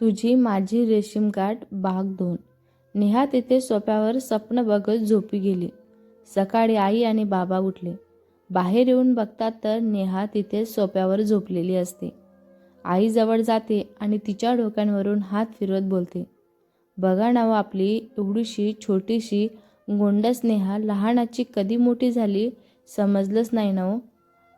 तुझी माझी रेशीमगाठ भाग दोन. नेहा तिथे सोप्यावर स्वप्न बघत झोपी गेली. सकाळी आई आणि बाबा उठले. बाहेर येऊन बघतात तर नेहा तिथे सोप्यावर झोपलेली असते. आई जवळ जाते आणि तिच्या डोक्यांवरून हात फिरवत बोलते. बघा ना हो आपली एवढीशी छोटीशी गोंडस नेहा लहानाची कधी मोठी झाली समजलंच नाही ना हो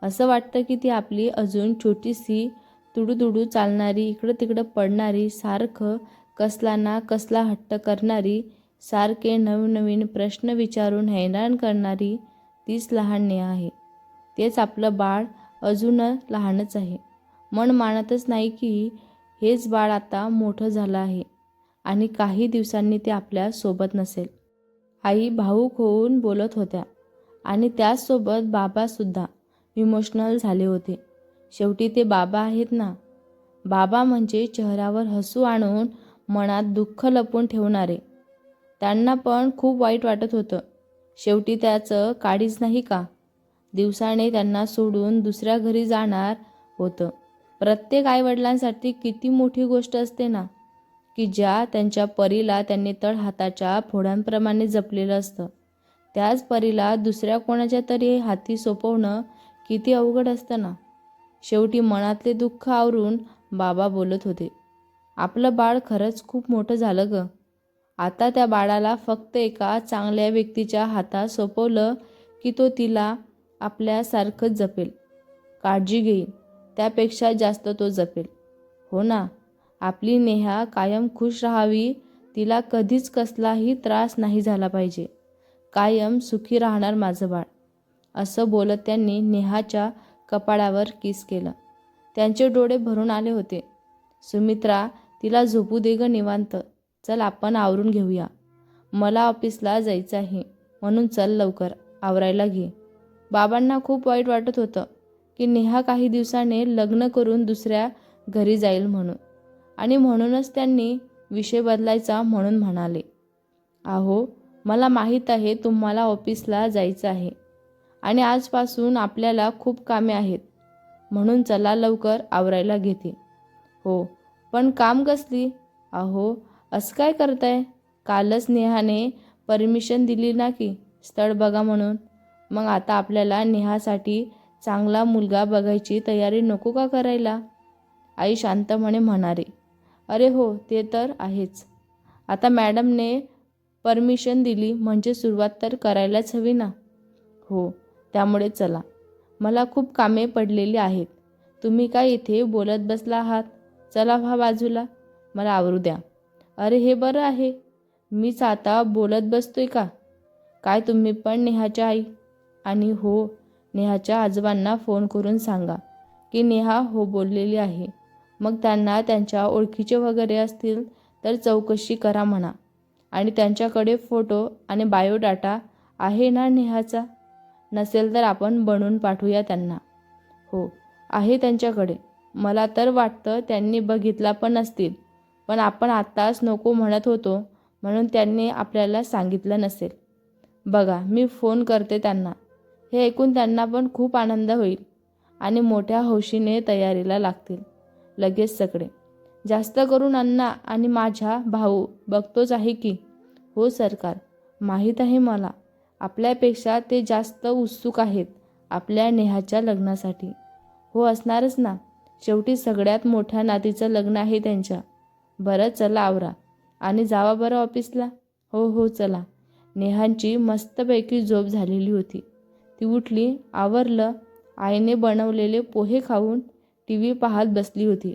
असं वाटतं की ती आपली अजून छोटीशी तुडूतुडू चालणारी इकडं तिकडं पडणारी सारखं कसला ना कसला हट्ट करणारी सारखे नवीन नवीन प्रश्न विचारून हैराण करणारी तीच लहान नेहा आहे. तेच आपलं बाळ अजून लहानच आहे. मन मानतच नाही की हेच बाळ आता मोठं झालं आहे आणि काही दिवसांनी ते आपल्यासोबत नसेल. आई भाऊक होऊन बोलत होत्या आणि त्याचसोबत बाबासुद्धा इमोशनल झाले होते. शेवटी ते बाबा आहेत ना. बाबा म्हणजे चेहऱ्यावर हसू आणून मनात दुःख लपून ठेवणारे. त्यांना पण खूप वाईट वाटत होतं. शेवटी त्याचं काळीच नाही का? दिवसाने त्यांना सोडून दुसऱ्या घरी जाणार होतं. प्रत्येक आईवडिलांसाठी किती मोठी गोष्ट असते ना? की ज्या त्यांच्या परीला त्यांनी तळ हाताच्या फोडांप्रमाणे जपलेलं असतं. त्याच परीला दुसऱ्या कोणाच्या तरी हाती सोपवणं किती अवघड असतं ना? शेवटी मनातले दुःख आवरून बाबा बोलत होते. आपलं बाळ खरंच खूप मोठं झालं ग. आता त्या बाळाला फक्त एका चांगल्या व्यक्तीच्या हातात सोपवलं की तो तिला आपल्यासारखंच जपेल. काळजी घेईल त्यापेक्षा जास्त तो जपेल. हो ना आपली नेहा कायम खुश राहावी तिला कधीच कसलाही त्रास नाही झाला पाहिजे. कायम सुखी राहणार माझं बाळ. असं बोलत त्यांनी नेहाच्या कपाळावर किस केलं. त्यांचे डोळे भरून आले होते. सुमित्रा तिला झोपू दे ग निवांत. चल आपण आवरून घेऊया. मला ऑफिसला जायचं आहे. म्हणून चल लवकर. आवरायला घे. बाबांना खूप वाईट वाटत होतं की नेहा काही दिवसाने लग्न करून दुसऱ्या घरी जाईल म्हणून. आणि म्हणूनच त्यांनी विषय बदलायचा म्हणून म्हणाले. आहो मला माहीत आहे तुम्हाला ऑफिसला जायचं आहे. आणि आजपासून आपल्याला खूप कामे आहेत. म्हणून चला लवकर आवरायला घेते. हो पण काम कसली? अहो असं काय करताय? कालच नेहाने परमिशन दिली ना की स्थळ बघा म्हणून. मग आता आपल्याला नेहासाठी चांगला मुलगा बघायची तयारी नको का करायला? आई शांतपणे म्हणारे अरे हो ते तर आहेच. आता मॅडमने परमिशन दिली म्हणजे सुरुवात तर करायलाच हवी ना? हो त्यामुळे चला. मला खूप कामे पडलेली आहेत. तुम्ही काय इथे बोलत बसला आहात? चला व्हा बाजूला. मला आवरू द्या. अरे हे बरं आहे. मीच आता बोलत बसतोय का? काय तुम्ही पण नेहाच्या आई. आणि हो नेहाच्या आजोबांना फोन करून सांगा की नेहा हो बोललेली आहे. मग त्यांना त्यांच्या ओळखीचे वगैरे असतील तर चौकशी करा म्हणा. आणि त्यांच्याकडे फोटो आणि बायोडाटा आहे ना नेहाचा? नसेल तर आपण बनवून पाठवूया त्यांना. हो आहे त्यांच्याकडे. मला तर वाटतं त्यांनी बघितला पण असतील पण आपण आत्ताच नको म्हणत होतो म्हणून त्यांनी आपल्याला सांगितलं नसेल. बघा मी फोन करते त्यांना. हे ऐकून त्यांना पण खूप आनंद होईल आणि मोठ्या हौशीने तयारीला लागतील. लगेच सगळे. जास्त करून अण्णा आणि माझ्या भाऊ बघतोच आहे की. हो सरकार. माहीत आहे मला. आपल्यापेक्षा ते जास्त उत्सुक आहेत आपल्या नेहाच्या लग्नासाठी. हो असणारच ना. शेवटी सगळ्यात मोठ्या नातीचं लग्न आहे त्यांच्या. बरं चला आवरा. आणि जावा बरं ऑफिसला? हो हो चला. नेहांची मस्तपैकी झोप झालेली होती. ती उठली आवरलं आईने बनवलेले पोहे खाऊन टी व्ही पाहत बसली होती.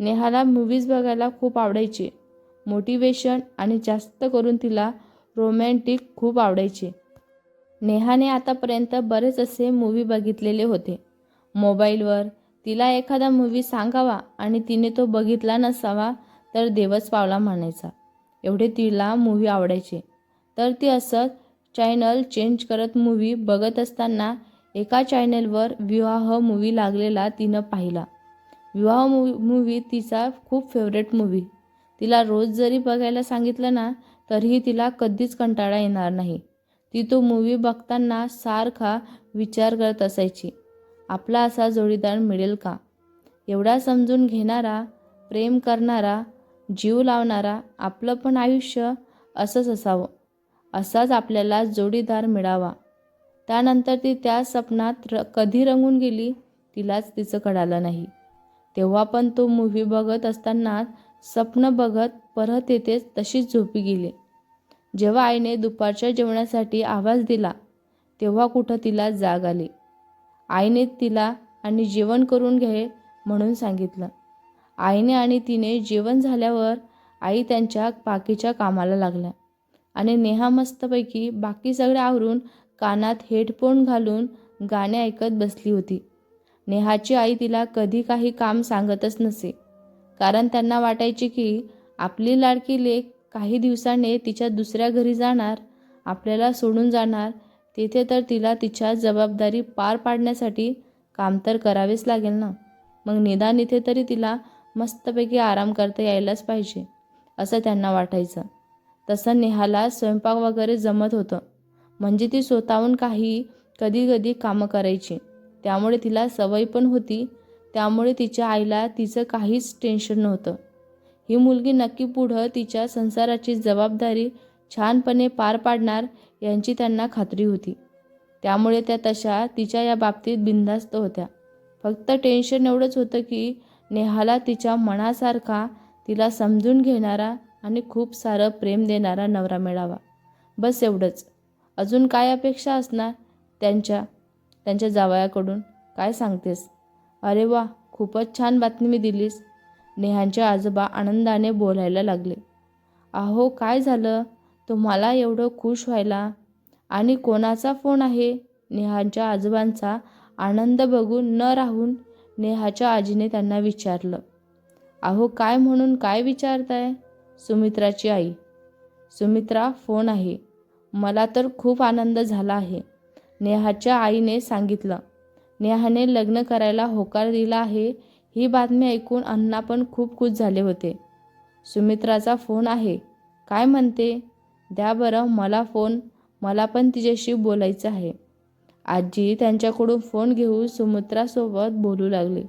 नेहाला मूवीज बघायला खूप आवडायचे. मोटिवेशन आणि जास्त करून तिला रोमॅन्टिक खूप आवडायचे. नेहाने आतापर्यंत बरेच असे मूवी बघितलेले होते. मोबाईलवर तिला एखादा मूवी सांगावा आणि तिने तो बघितला नसावा तर देवच पावला म्हणायचा एवढे तिला मूवी आवडायचे. तर ती असंच चॅनल चेंज करत मूवी बघत असताना एका चॅनलवर विवाह मूवी लागलेला तिनं पाहिला. विवाह मूवी मूवी तिचा खूप फेवरेट मूवी तिला रोज जरी बघायला सांगितलं ना तरीही तिला कधीच कंटाळा येणार नाही. ती तो मूवी बघताना सारखा विचार करत असायची. आपला असा जोडीदार मिळेल का? एवढा समजून घेणारा प्रेम करणारा जीव लावणारा आपलं पण आयुष्य असंच असावं. असाच आपल्याला जोडीदार मिळावा. त्यानंतर ती त्या स्वप्नात र कधी रंगून गेली तिलाच तिचं कळालं नाही. तेव्हा पण तो मूव्ही बघत असताना स्वप्न बघत परत येतेच तशीच झोपी गेली. जेव्हा आईने दुपारच्या जेवणासाठी आवाज दिला तेव्हा कुठं तिला जाग आली. आईने तिला आणि जेवण करून घे म्हणून सांगितलं. आईने आणि तिने जेवण झाल्यावर आई त्यांच्या बाकीच्या कामाला लागल्या आणि नेहा मस्तपैकी बाकी सगळे आवरून कानात हेडफोन घालून गाणे ऐकत बसली होती. नेहाची आई तिला कधी काही काम सांगतच नसे कारण त्यांना वाटायचे की आपली लाडकी लेख काही दिवसाने तिच्या दुसऱ्या घरी जाणार आपल्याला सोडून जाणार तिथे तर तिला तिच्या जबाबदारी पार पाडण्यासाठी काम तर करावेच लागेल ना? मग निदान इथे तरी तिला मस्तपैकी आराम करता यायलाच पाहिजे असं त्यांना वाटायचं. तसं नेहाला स्वयंपाक वगैरे जमत होतं. म्हणजे ती स्वतःहून काही कधी कधी कामं करायची. त्यामुळे तिला सवय पण होती. त्यामुळे तिच्या आईला तिचं काहीच टेन्शन नव्हतं. ही मुलगी नक्की पुढं तिच्या संसाराची जबाबदारी छानपणे पार पाडणार यांची त्यांना खात्री होती. त्यामुळे त्या तशा तिच्या या बाबतीत बिनधास्त होत्या. फक्त टेन्शन एवढंच होतं की नेहाला तिच्या मनासारखा तिला समजून घेणारा आणि खूप सारं प्रेम देणारा नवरा मिळावा. बस एवढंच. अजून काय अपेक्षा असणार? त्यांच्या त्यांच्या जावयाकडून. काय सांगतेस? अरे वा खूपच छान बातमी मी दिलीस. नेहांचे आजोबा आनंदाने बोलायला लागले. अहो काय झालं? तुम्हाला एवढं खुश व्हायला? आणि कोणाचा फोन आहे? नेहांच्या आजोबांचा आनंद बघून न राहून नेहाच्या आजीने त्यांना विचारलं. अहो काय म्हणून काय विचारताय? सुमित्राची आई. सुमित्रा फोन आहे. मला तर खूप आनंद झाला आहे नेहाच्या आईने सांगितलं. नेहाने लग्न करायला होकार दिला आहे ही बातमी ऐकून अण्णा पण खूप खुश झाले होते. सुमित्राचा फोन आहे. काय म्हणते? द्या बरं मला फोन. मला पण तिच्याशी बोलायचं आहे. आजी त्यांच्याकडून फोन घेऊन सुमित्रासोबत बोलू लागले.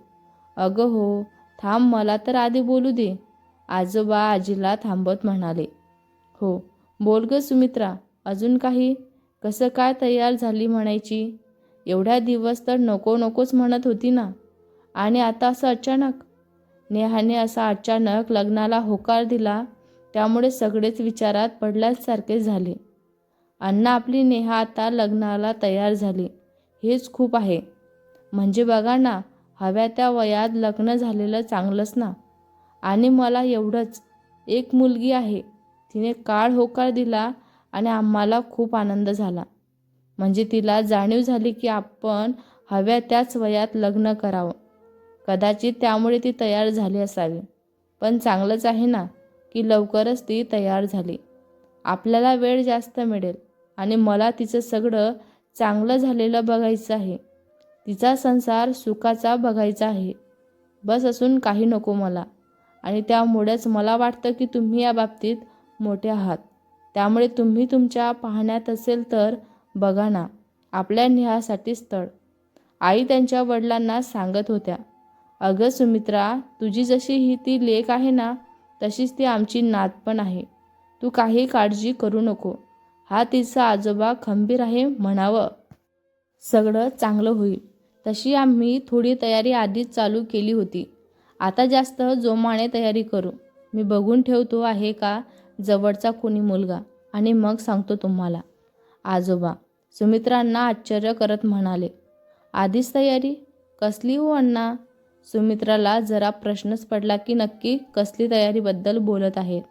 अगं हो थांब मला तर आधी बोलू दे. आजोबा आजीला थांबत म्हणाले. हो बोल ग सुमित्रा अजून काही? कसं काय तयार झाली म्हणायची? एवढ्या दिवस तर नको नकोच म्हणत होती ना. आणि आता असं अचानक नेहाने असा अचानक लग्नाला होकार दिला त्यामुळे सगळेच विचारात पडल्यासारखे झाले. अण्णा आपली नेहा आता लग्नाला तयार झाली. हेच खूप आहे. म्हणजे बघा ना हव्या त्या वयात लग्न झालेलं चांगलंच ना? आणि मला एवढंच. एक मुलगी आहे. तिने काळ होकार दिला आणि आम्हाला खूप आनंद झाला. म्हणजे तिला जाणीव झाली की आपण हव्या त्याच वयात लग्न करावं. कदाचित त्यामुळे ती तयार झाली असावी. पण चांगलंच आहे ना की लवकरच ती तयार झाली. आपल्याला वेळ जास्त मिळेल आणि मला तिचं सगळं चांगलं झालेलं बघायचं आहे. तिचा संसार सुखाचा बघायचा आहे. बस असून काही नको मला आणि त्यामुळेच मला वाटतं की तुम्ही या बाबतीत मोठे आहात. त्यामुळे तुम्ही तुमच्या पाहण्यात असेल तर बघा ना आपल्या नेहासाठी स्थळ. आई त्यांच्या वडिलांना सांगत होत्या अगं सुमित्रा तुझी जशी ही ती लेख आहे ना तशीच ती आमची नात पण आहे. तू काही काळजी करू नको. हा तिचा आजोबा खंबीर आहे म्हणावं. सगळं चांगलं होईल. तशी आम्ही थोडी तयारी आधीच चालू केली होती. आता जास्त जोमाने तयारी करू. मी बघून ठेवतो आहे का जवळचा कोणी मुलगा? आणि मग सांगतो तुम्हाला. आजोबा सुमित्रांना आश्चर्य करत म्हणाले. आधीच तयारी? कसली हो अण्णा? सुमित्राला जरा प्रश्नच पडला की नक्की कसली तयारीबद्दल बोलत आहेत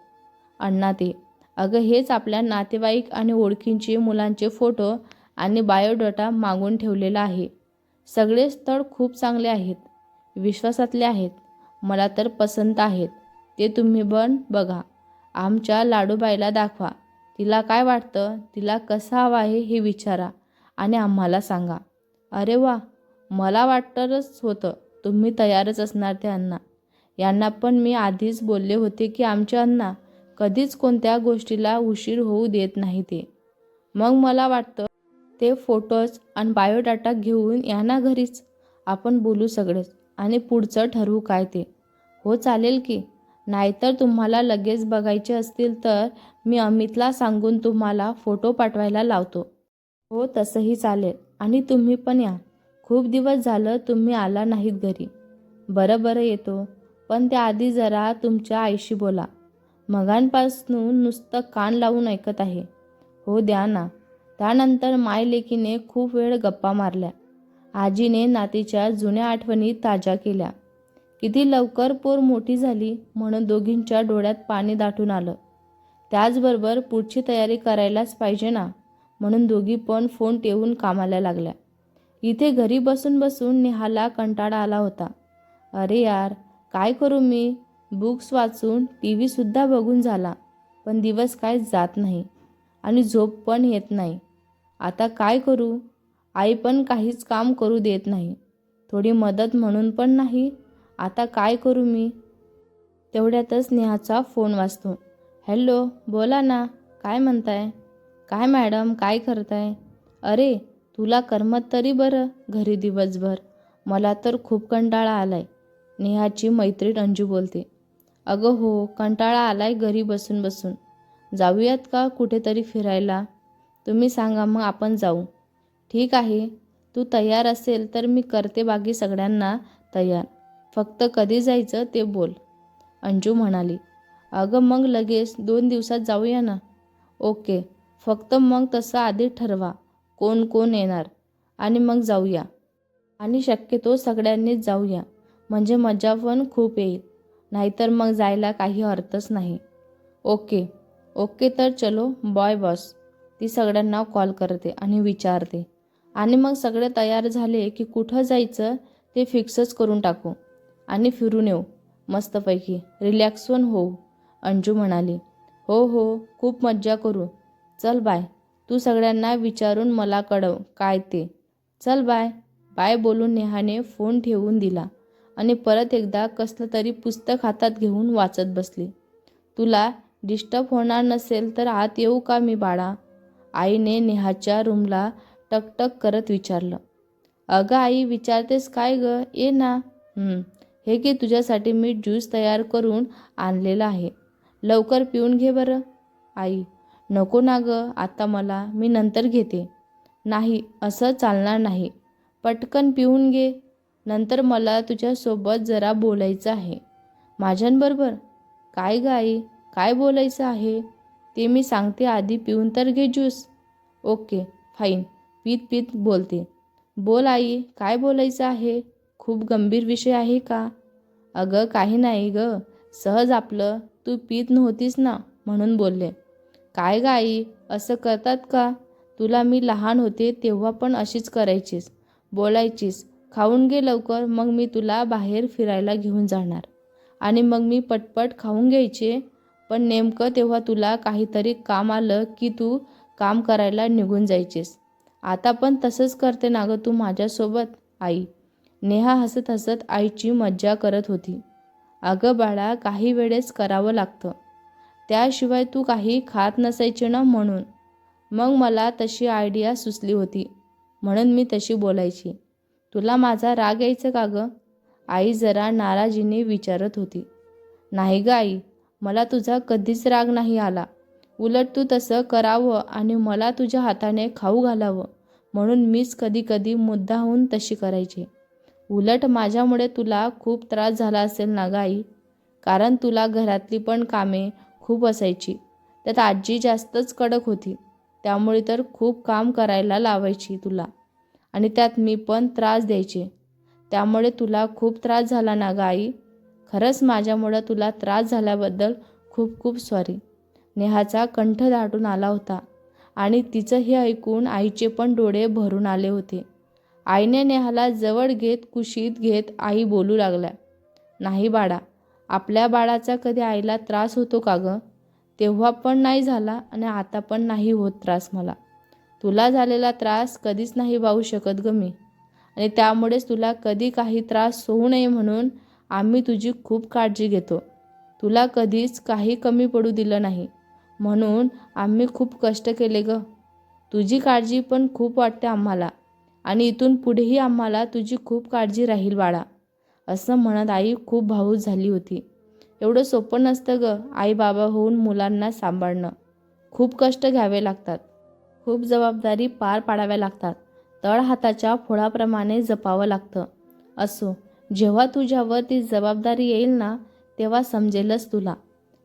अण्णा ते अगं हेच आपल्या नातेवाईक आणि ओळखींचे मुलांचे फोटो आणि बायोडाटा मागून ठेवलेला आहे. सगळे स्थळ खूप चांगले आहेत. विश्वासातले आहेत. मला तर पसंत आहेत. ते तुम्ही पण बघा. आमच्या लाडूबाईला दाखवा. तिला काय वाटतं? तिला कसं हवं आहे हे विचारा आणि आम्हाला सांगा. अरे वा! मला वाटतंच होतं. तुम्ही तयारच असणार ते अण्णा यांना पण मी आधीच बोलले होते की आमचे अण्णा कधीच कोणत्या गोष्टीला उशीर होऊ देत नाही ते. मग मला वाटतं ते फोटोज आणि बायोडाटा घेऊन या ना घरीच आपण बोलू सगळेच आणि पुढचं ठरवू काय ते. हो चालेल की? नाहीतर तुम्हाला लगेच बघायचे असतील तर मी अमितला सांगून तुम्हाला फोटो पाठवायला लावतो. हो तसंही चालेल आणि तुम्ही पण या. खूप दिवस झालं तुम्ही आला नाहीत घरी. बरं बरं येतो. पण त्याआधी जरा तुमच्या आईशी बोला. मगांपासून नुसतं कान लावून ऐकत आहे. हो द्या ना. त्यानंतर मायलेकीने खूप वेळ गप्पा मारल्या. आजीने नातीच्या जुन्या आठवणी ताज्या केल्या. किती लवकर पोर मोठी झाली म्हणून दोघींच्या डोळ्यात पाणी दाटून आलं. त्याचबरोबर पुढची तयारी करायलाच पाहिजे ना? म्हणून दोघी पण फोन ठेवून कामाला लागल्या. इथे घरी बसून बसून नेहाला कंटाळा आला होता. अरे यार काय करू मी? बुक्स वाचून टी व्हीसुद्धा बघून झाला पण दिवस काय जात नाही आणि झोप पण येत नाही. आता काय करू? आई पण काहीच काम करू देत नाही. थोडी मदत म्हणून पण नाही. आता काय करू मी? तेवढ्यातच नेहाचा फोन वाजतो. हॅलो बोला ना काय म्हणताय? काय मॅडम काय करताय? अरे तुला करमत तरी बरं घरी दिवसभर. मला तर खूप कंटाळा आलाय. नेहाची मैत्रीण अंजू बोलते. अगं हो कंटाळा आलाय घरी बसून बसून. जाऊयात का कुठेतरी फिरायला? तुम्ही सांगा मग आपण जाऊ. ठीक आहे. तू तयार असेल तर मी करते बाकी सगळ्यांना तयार. फक्त कधी जायचं ते बोल. अंजू म्हणाली. अगं मग लगेच दोन दिवसात जाऊया ना? ओके. फक्त मग तसं आधी ठरवा. कोण कोण येणार? आणि मग जाऊया. आणि शक्यतो सगळ्यांनीच जाऊया. म्हणजे मजा पण खूप येईल. नाहीतर मग जायला काही अर्थच नाही. ओके. ओके तर चलो. Bye boss. ती सगळ्यांना कॉल करते आणि विचारते. आणि मग सगळे तयार झाले की कुठं जायचं ते फिक्सच करून टाकू. आणि फिरून येऊ. मस्तपैकी. रिलॅक्स पण होऊ. अंजू म्हणाली. हो हो. खूप मज्जा करू. चल बाय. तू सगळ्यांना विचारून मला कळव. काय ते? चल बाय. बाय बोलून नेहाने फोन ठेवून दिला आणि परत एकदा कसलं तरी पुस्तक हातात घेऊन वाचत बसली. तुला डिस्टर्ब होणार नसेल तर आत येऊ का मी बाळा? आईने नेहाच्या रूमला टकटक करत विचारलं. अगं आई विचारतेस काय ग? ये ना. हे की तुझ्यासाठी मी ज्यूस तयार करून आणलेला आहे. लवकर पिऊन घे बरं. आई नको ना गं आता मला मी नंतर घेते. नाही असं चालणार नाही. पटकन पिऊन घे. नंतर मला तुझ्यासोबत जरा बोलायचं आहे. माझ्यांबरोबर? काय ग आई? काय बोलायचं आहे? ते मी सांगते आधी पिऊन तर घे ज्यूस. Okay fine. पीत पीत बोलते. बोल आई काय बोलायचं आहे? खूप गंभीर विषय आहे का? अगं काही नाही ग. सहज आपलं तू पीत नव्हतीस ना म्हणून बोलले. काय ग आई असं करतात का? तुला मी लहान होते तेव्हा पण अशीच करायचीस बोलायचीस. खाऊन घे लवकर मग मी तुला बाहेर फिरायला घेऊन जाणार. आणि मग मी पटपट खाऊन घ्यायचे. पण नेमकं तेव्हा तुला काहीतरी काम आलं की तू काम करायला निघून जायचीस. आता पण तसंच करते ना गं तू माझ्यासोबत आई. नेहा हसत हसत आईची मज्जा करत होती. अगं बाळा काही वेळेस करावं लागतं. त्याशिवाय तू काही खात नसायची ना म्हणून. मग मला तशी आयडिया सुचली होती. म्हणून मी तशी बोलायची. तुला माझा राग यायचं का गं? आई जरा नाराजीने विचारत होती. नाही ग आई मला तुझा कधीच राग नाही आला. उलट तू तसं करावं आणि मला तुझ्या हाताने खाऊ घालावं. म्हणून मीच कधी कधी मुद्दाहून तशी करायची. उलट माझ्यामुळे तुला खूप त्रास झाला असेल ना ग आई? कारण तुला घरातली पण कामे खूप असायची. त्यात आजी जास्तच कडक होती. त्यामुळे तर खूप काम करायला लावायची तुला. आणि त्यात मी पण त्रास द्यायचे. त्यामुळे तुला खूप त्रास झाला ना ग आई? खरंच माझ्यामुळं तुला त्रास झाल्याबद्दल खूप खूप सॉरी नेहाचा कंठ दाटून आला होता. आणि तिचं हे ऐकून आईचे पण डोळे भरून आले होते. आईने नेहाला जवळ घेत कुशीत घेत आई बोलू लागल्या. नाही बाळा आपल्या बाळाचा कधी आईला त्रास होतो का गं? तेव्हा पण नाही झाला आणि आता पण नाही होत त्रास मला. तुला झालेला त्रास कधीच नाही वाहू शकत ग मी. आणि त्यामुळेच तुला कधी काही त्रास होऊ नये म्हणून आम्ही तुझी खूप काळजी घेतो. तुला कधीच काही कमी पडू दिलं नाही. म्हणून आम्ही खूप कष्ट केले ग. तुझी काळजी पण खूप वाटते आम्हाला. आणि इथून पुढेही आम्हाला तुझी खूप काळजी राहील बाळा. असं म्हणत आई खूप भावूक झाली होती. एवढं सोपं नसतं ग आई बाबा होऊन मुलांना सांभाळणं. खूप कष्ट घ्यावे लागतात. खूप जबाबदारी पार पाडाव्या लागतात. तळ हाताच्या फोळाप्रमाणे जपावं लागतं. असो जेव्हा तुझ्यावर ती जबाबदारी येईल ना तेव्हा समजेलच तुला.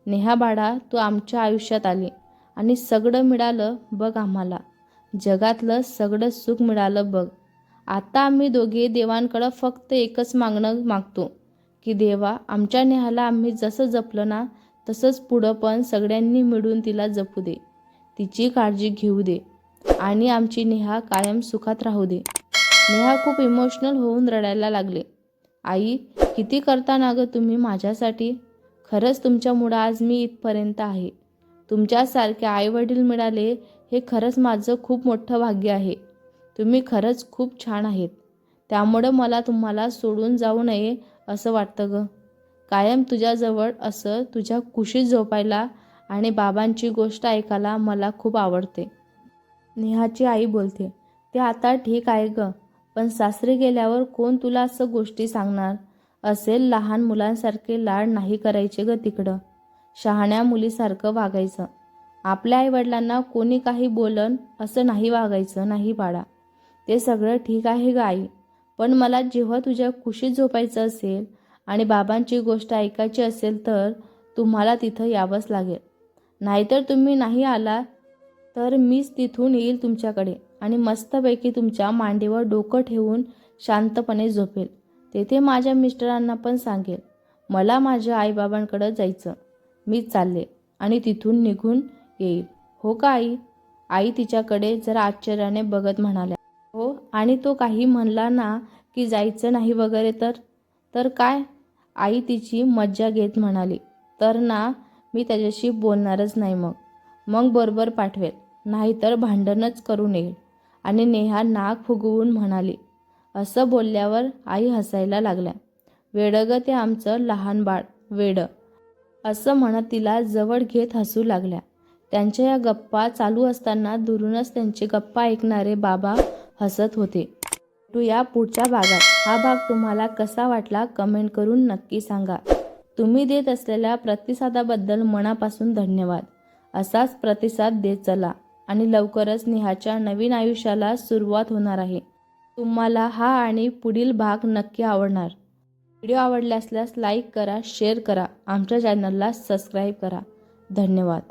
नेहा बाळा तू आमच्या आयुष्यात आली आणि सगळं मिळालं बघ आम्हाला. जगातलं सगळं सुख मिळालं बघ. आता आम्ही दोघे देवांकडं फक्त एकच मागणं मागतो की देवा आमच्या नेहाला आम्ही जसं जपलं ना तसंच पुढं पण सगळ्यांनी मिळून तिला जपू दे. तिची काळजी घेऊ दे आणि आमची नेहा कायम सुखात राहू दे. नेहा खूप इमोशनल होऊन रडायला लागले. आई किती करता ना गं तुम्ही माझ्यासाठी? खरंच तुमच्यामुळं आज मी इथपर्यंत आहे. तुमच्यासारखे आईवडील मिळाले हे खरंच माझं खूप मोठं भाग्य आहे. तुम्ही खरंच खूप छान आहेत. त्यामुळं मला तुम्हाला सोडून जाऊ नये असं वाटतं ग. कायम तुझ्याजवळ असं तुझ्या कुशीत झोपायला आणि बाबांची गोष्ट ऐकायला मला खूप आवडते. नेहाची आई बोलते ते आता ठीक आहे ग पण सासरी गेल्यावर कोण तुला असं गोष्टी सांगणार? असेल लहान मुलांसारखे लाड नाही करायचे ग तिकडं. शहाण्या मुलीसारखं वागायचं. आपल्या आईवडिलांना कोणी काही बोलन असं नाही वागायचं नाही बाळा. ते सगळं ठीक आहे ग आई. पण मला जेव्हा तुझ्या खुशीत झोपायचं असेल आणि बाबांची गोष्ट ऐकायची असेल तर तुम्हाला तिथं यावंच लागेल. नाहीतर तुम्ही नाही आला तर मीच तिथून येईल तुमच्याकडे आणि मस्तपैकी तुमच्या मांडीवर डोकं ठेवून शांतपणे झोपेल. तेथे माझ्या मिस्टरांना पण सांगेल. मला माझ्या आईबाबांकडं जायचं. मी चालले आणि तिथून निघून येईल. हो का आई? आई तिच्याकडे जरा आश्चर्याने बघत म्हणाल्या. हो? आणि तो काही म्हणला ना की जायचं नाही वगैरे तर? तर काय? आई तिची मज्जा घेत म्हणाली. तर ना मी त्याच्याशी बोलणारच नाही मग. मग बरोबर पाठवेल. नाहीतर भांडणच करू येईल. आणि नेहा नाक फुगवून म्हणाली. असं बोलल्यावर आई हसायला लागल्या. वेडं ते आमचं लहान बाळ. वेडं. असं म्हणत तिला जवळ घेत हसू लागल्या. त्यांच्या या गप्पा चालू असताना दुरूनच त्यांचे गप्पा ऐकणारे बाबा हसत होते. तू या पुढच्या भागात हा भाग तुम्हाला कसा वाटला कमेंट करून नक्की सांगा. तुम्ही देत असलेल्या प्रतिसादाबद्दल मनापासून धन्यवाद. असाच प्रतिसाद देत चला आणि लवकरच नेहाच्या नवीन आयुष्याला सुरुवात होणार आहे. तुम्हाला हा आणि पुढील भाग नक्की आवडणार. व्हिडिओ आवडला असल्यास लाईक करा शेअर करा आमच्या चॅनलला सबस्क्राईब करा. धन्यवाद.